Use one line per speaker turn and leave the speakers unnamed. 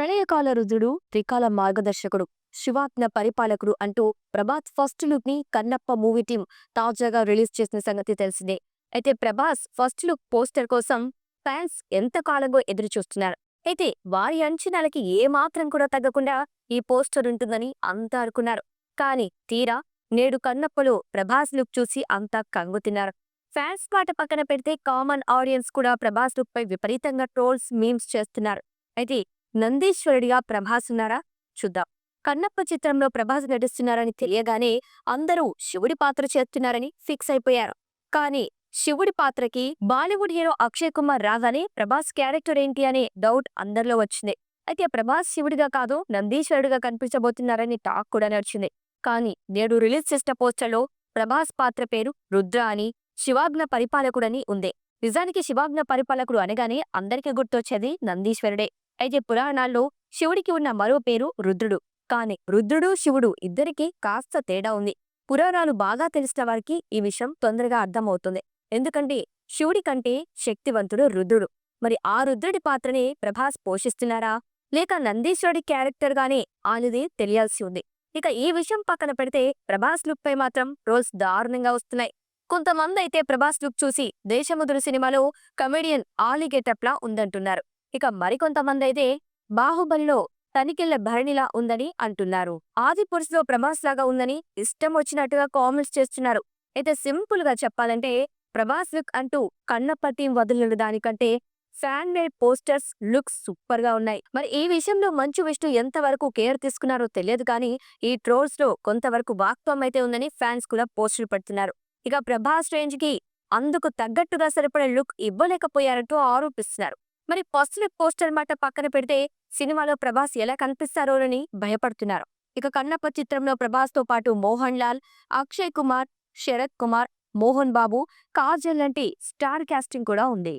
ప్రళయకాల రుద్రుడు త్రికాల మార్గదర్శకుడు శివాజ్ఞ పరిపాలకుడు అంటూ ప్రభాస్ ఫస్ట్ లుక్ని కన్నప్ప మూవీ టీం తాజాగా రిలీజ్ చేసిన సంగతి తెలిసిందే. అయితే ప్రభాస్ ఫస్ట్ లుక్ పోస్టర్ కోసం ఫ్యాన్స్ ఎంతకాలంగా ఎదురు చూస్తున్నారు అయితే వారి అంచనాలకి ఏ మాత్రం కూడా తగ్గకుండా ఈ పోస్టర్ ఉంటుందని అంతా అనుకున్నారు. కానీ తీరా నేడు కన్నప్పలో ప్రభాస్ లుక్ చూసి అంతా కంగుతిన్నారు. ఫ్యాన్స్ పాట పక్కన పెడితే కామన్ ఆడియన్స్ కూడా ప్రభాస్ లుక్ పై విపరీతంగా ట్రోల్స్ మీమ్స్ చేస్తున్నారు. అయితే నందీశ్వరుడిగా ప్రభాస్ ఉన్నారా చూద్దాం. కన్నప్ప చిత్రంలో ప్రభాస్ నటిస్తున్నారని తెలియగానే అందరూ శివుడి పాత్ర చేస్తున్నారని ఫిక్స్ అయిపోయారు. కానీ శివుడి పాత్రకి బాలీవుడ్ హీరో అక్షయ్ కుమార్ రాగానే ప్రభాస్ క్యారెక్టర్ ఏంటి అనే డౌట్ అందరిలో వచ్చింది. అయితే ప్రభాస్ శివుడిగా కాదు నందీశ్వరుడిగా కనిపించబోతున్నారని టాక్ కూడా నడిచింది. కానీ నేడు రిలీజ్ చేసిన పోస్టర్లో ప్రభాస్ పాత్ర పేరు రుద్ర అని శివాజ్ఞ పరిపాలకుడని ఉంది. నిజానికి శివాజ్ఞ పరిపాలకుడు అనగానే అందరికీ గుర్తొచ్చేది నందీశ్వరుడే. అయితే పురాణాల్లో శివుడికి ఉన్న మరో పేరు రుద్రుడు. కాని రుద్రుడు శివుడు ఇద్దరికీ కాస్త తేడా ఉంది. పురాణాలు బాగా తెలిసిన వారికి ఈ విషయం తొందరగా అర్థమవుతుంది. ఎందుకంటే శివుడి కంటే శక్తివంతుడు రుద్రుడు. మరి ఆ రుద్రుడి పాత్రనే ప్రభాస్ పోషిస్తున్నారా? లేక నందీశ్వరుడి క్యారెక్టర్గానే ఆనిది తెలియాల్సి ఉంది. ఇక ఈ విషయం పక్కన పెడితే ప్రభాస్ లుక్ పై మాత్రం రోల్స్ దారుణంగా వస్తున్నాయి. కొంతమంది అయితే ప్రభాస్ లుక్ చూసి దేశముదురు సినిమాలో కమెడియన్ ఆలిగేటప్లా ఉందంటున్నారు. ఇక మరికొంతమంది అయితే బాహుబలిలో తనికెళ్ళ భరణిలా ఉందని అంటున్నారు. ఆదిపురుషులో ప్రభాస్ లాగా ఉందని ఇష్టం వచ్చినట్టుగా కామెంట్స్ చేస్తున్నారు. అయితే సింపుల్గా చెప్పాలంటే ప్రభాస్ లుక్ అంటూ కన్నప్ప వదిలిన దానికంటే ఫ్యాన్ మేడ్ పోస్టర్స్ లుక్స్ సూపర్గా ఉన్నాయి. మరి ఈ విషయంలో మంచు విష్ణు ఎంతవరకు కేర్ తీసుకున్నారో తెలియదు కానీ ఈ ట్రోల్స్లో కొంతవరకు వాక్వం అయితే ఉందని ఫ్యాన్స్ కూడా పోస్టులు పెడుతున్నారు. ఇక ప్రభాస్ రేంజ్కి అందుకు తగ్గట్టుగా సరిపడే లుక్ ఇవ్వలేకపోయారంటూ ఆరోపిస్తున్నారు. మరి ఫస్ట్ పోస్టర్ మాట పక్కన పెడితే సినిమాలో ప్రభాస్ ఎలా కనిపిస్తారోనని భయపడుతున్నారు. ఇక కన్నప్ప చిత్రంలో ప్రభాస్తో పాటు మోహన్ లాల్ అక్షయ్ కుమార్ శరత్ కుమార్ మోహన్ బాబు కాజల్ లాంటి స్టార్ క్యాస్టింగ్ కూడా ఉంది.